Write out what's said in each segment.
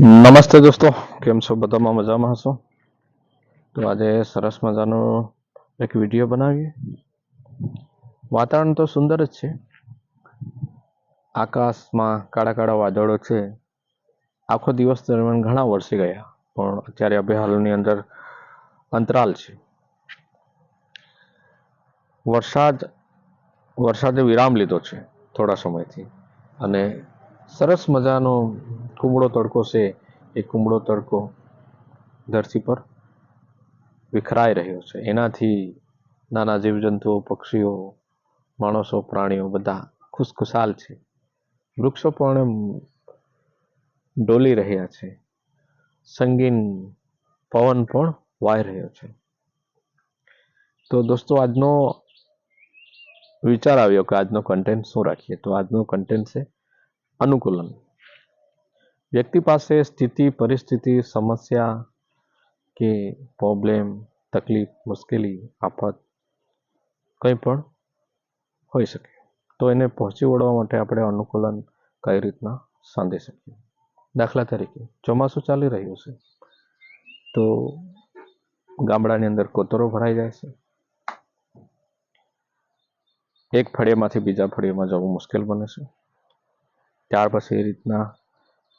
નમસ્તે દોસ્તો, કેમ છો? બધામાં મજામાં હશો? તો આજે સરસ મજાનો એક વીડિયો બનાવીએ. વાતાવરણ તો સુંદર જ છે. આકાશમાં કાળા કાળા વાદળો છે. આખો દિવસ દરમિયાન ઘણા વરસી ગયા, પણ અત્યારે અભે હાલની અંદર અંતરાલ છે. વરસાદ, વરસાદે વિરામ લીધો છે થોડા સમયથી. અને સરસ મજાનો કુમળો તડકો છે, એ કુમળો તડકો ધરતી પર વિખરાઈ રહ્યો છે. એનાથી નાના જીવજંતુઓ, પક્ષીઓ, માણસો, પ્રાણીઓ બધા ખુશખુશાલ છે. વૃક્ષો પણ ડોલી રહ્યા છે. સંગીન પવન પણ વાઈ રહ્યો છે. તો દોસ્તો, આજનો વિચાર આવ્યો કે આજનો કન્ટેન્ટ શું રાખીએ? તો આજનો કન્ટેન્ટ છે અનુકૂલન. વ્યક્તિ પાસે સ્થિતિ, પરિસ્થિતિ, સમસ્યા કે પ્રોબ્લેમ તકલીફ, મુશ્કેલી, આફત કંઈ પણ હોઈ શકે. તો એને પહોંચી વળવા માટે આપણે અનુકૂલન કઈ રીતના સાંધી શકીએ? દાખલા તરીકે, ચોમાસું ચાલી રહ્યું છે. તો ગામડાની અંદર કોતરો ભરાઈ જાય છે. એક ફળિયામાંથી બીજા ફળિયામાં જવું મુશ્કેલ બને છે. ત્યાર પછી એ રીતના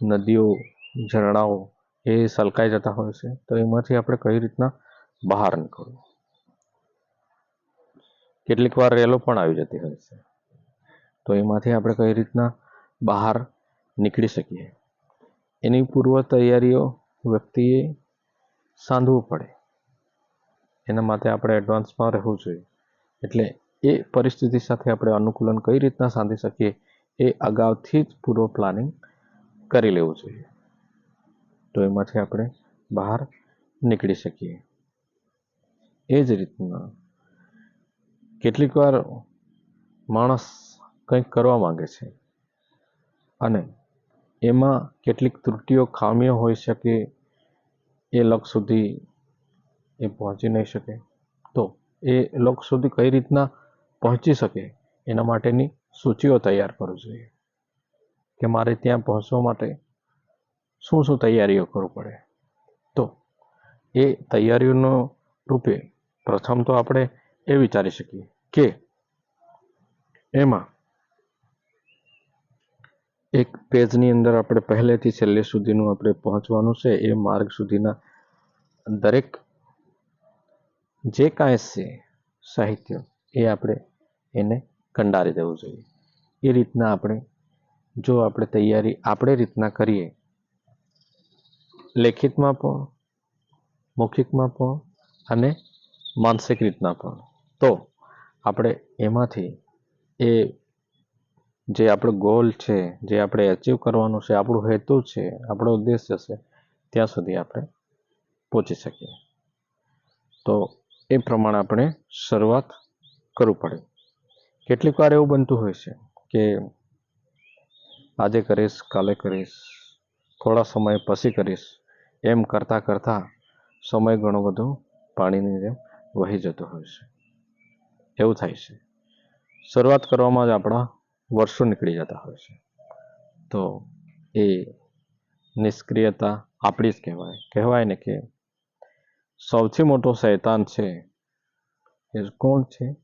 નદીઓ, ઝરણાઓ એ સલકાઈ જતા હોય છે. તો એમાંથી આપણે કઈ રીતના બહાર નીકળવું? કેટલીક વાર રેલો પણ આવી જતી હોય છે. તો એમાંથી આપણે કઈ રીતના બહાર નીકળી શકીએ? એની પૂર્વ તૈયારીઓ વ્યક્તિએ સાંધવું પડે. એના માટે આપણે એડવાન્સમાં રહેવું જોઈએ. એટલે એ પરિસ્થિતિ સાથે આપણે અનુકૂલન કઈ રીતના સાંધી શકીએ એ અગાઉથી જ પૂર્વ પ્લાનિંગ કરી લેવું જોઈએ. તો એમાંથી આપણે બહાર નીકળી શકીએ. એ જ રીતના કેટલીક વાર માણસ કંઈક કરવા માંગે છે અને એમાં કેટલીક ત્રુટીઓ, ખામીઓ હોઈ શકે, એ લગ સુધી એ પહોંચી નહીં શકે. તો એ લગ સુધી કઈ રીતના પહોંચી શકે એના માટેની સૂચિઓ તૈયાર કરવી જોઈએ. કે મારે ત્યાં પહોંચવા માટે શું શું તૈયારીઓ કરવું પડે? તો એ તૈયારીઓનો રૂપે પ્રથમ તો આપણે એ વિચારી શકીએ કે એમાં એક પેજની અંદર આપણે પહેલેથી છેલ્લે સુધીનું આપણે પહોંચવાનું છે, એ માર્ગ સુધીના દરેક જે કાંઈ છે સાહિત્ય, એ આપણે એને કંડારી દેવું જોઈએ. એ રીતના આપણે જો આપણે તૈયારી આપણે રીતના કરીએ, લેખિતમાં પણ, મૌખિકમાં પણ અને માનસિક રીતના પણ. તો આપણે એમાંથી એ જે આપણો ગોલ છે, જે આપણે અચીવ કરવાનું છે, આપણું હેતુ છે, આપણો ઉદ્દેશ્ય છે, ત્યાં સુધી આપણે પહોંચી શકીએ. તો એ પ્રમાણે આપણે શરૂઆત કરવું પડે. કેટલીક વાર એવું બનતું હોય છે કે આજે કરીશ, કાલે કરીશ, થોડા સમય પછી કરીશ. એમ કરતાં કરતાં સમય ઘણો બધો પાણીની જેમ વહી જતો હોય છે. એવું થાય છે. શરૂઆત કરવામાં જ આપણા વર્ષો નીકળી જતા હોય છે. તો એ નિષ્ક્રિયતા આપણી જ કહેવાય. કહેવાય ને કે સૌથી મોટો શૈતાન છે એ કોણ છે?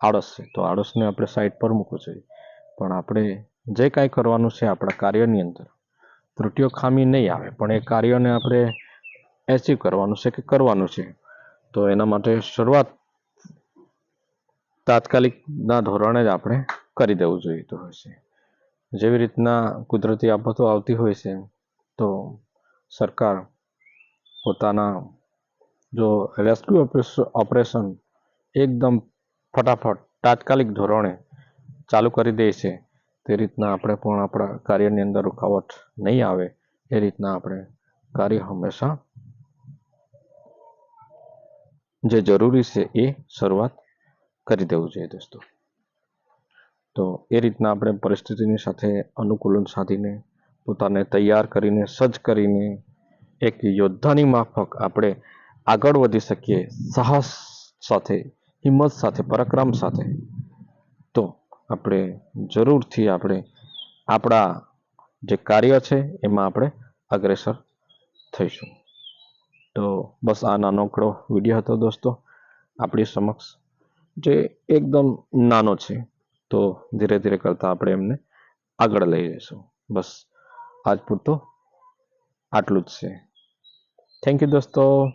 આળસ છે. તો આળસને આપણે સાઈડ પર મૂકવું જોઈએ. પણ આપણે જે કાંઈ કરવાનું છે આપણા કાર્યની અંદર. ત્રુટીઓ ખામી નહીં આવે, પણ એ કાર્યને આપણે એચીવ કરવાનું છે કે કરવાનું છે. તો એના માટે શરૂઆત તાત્કાલિકના ધોરણે જ આપણે કરી દેવું જોઈતું હોય છે. જેવી રીતના કુદરતી આફતો આવતી હોય છે, તો સરકાર પોતાના જો રેસ્ક્યુ ઓપરેશન એકદમ ફટાફટ તાત્કાલિક ધોરણે ચાલુ કરી દે છે. તે રીતના આપણે પણ આપણા કાર્યની અંદર રૂકાવટ નહીં આવે, એ રીતના આપણે કાર્ય હંમેશા જે જરૂરી છે એ શરૂઆત કરી દેવું જોઈએ દોસ્તો. તો એ રીતના આપણે પરિસ્થિતિની સાથે અનુકૂલન સાધીને, પોતાને તૈયાર કરીને, સજ્જ કરીને એક યોદ્ધાની માફક આપણે આગળ વધી શકીએ, સાહસ સાથે, હિંમત સાથે, પરાક્રમ સાથે. તો આપણે જરૂરથી આપણે આપણા જે કાર્ય છે એમાં આપણે અગ્રેસર થઈશું. તો બસ આ નાનકડો વીડિયો હતો દોસ્તો. આપણી સમક્ષ જે એકદમ નાનો છે, તો ધીરે ધીરે કરતાં આપણે એમને આગળ લઈ જઈશું. બસ આજ પૂરતો આટલું જ છે. થેન્ક યુ દોસ્તો.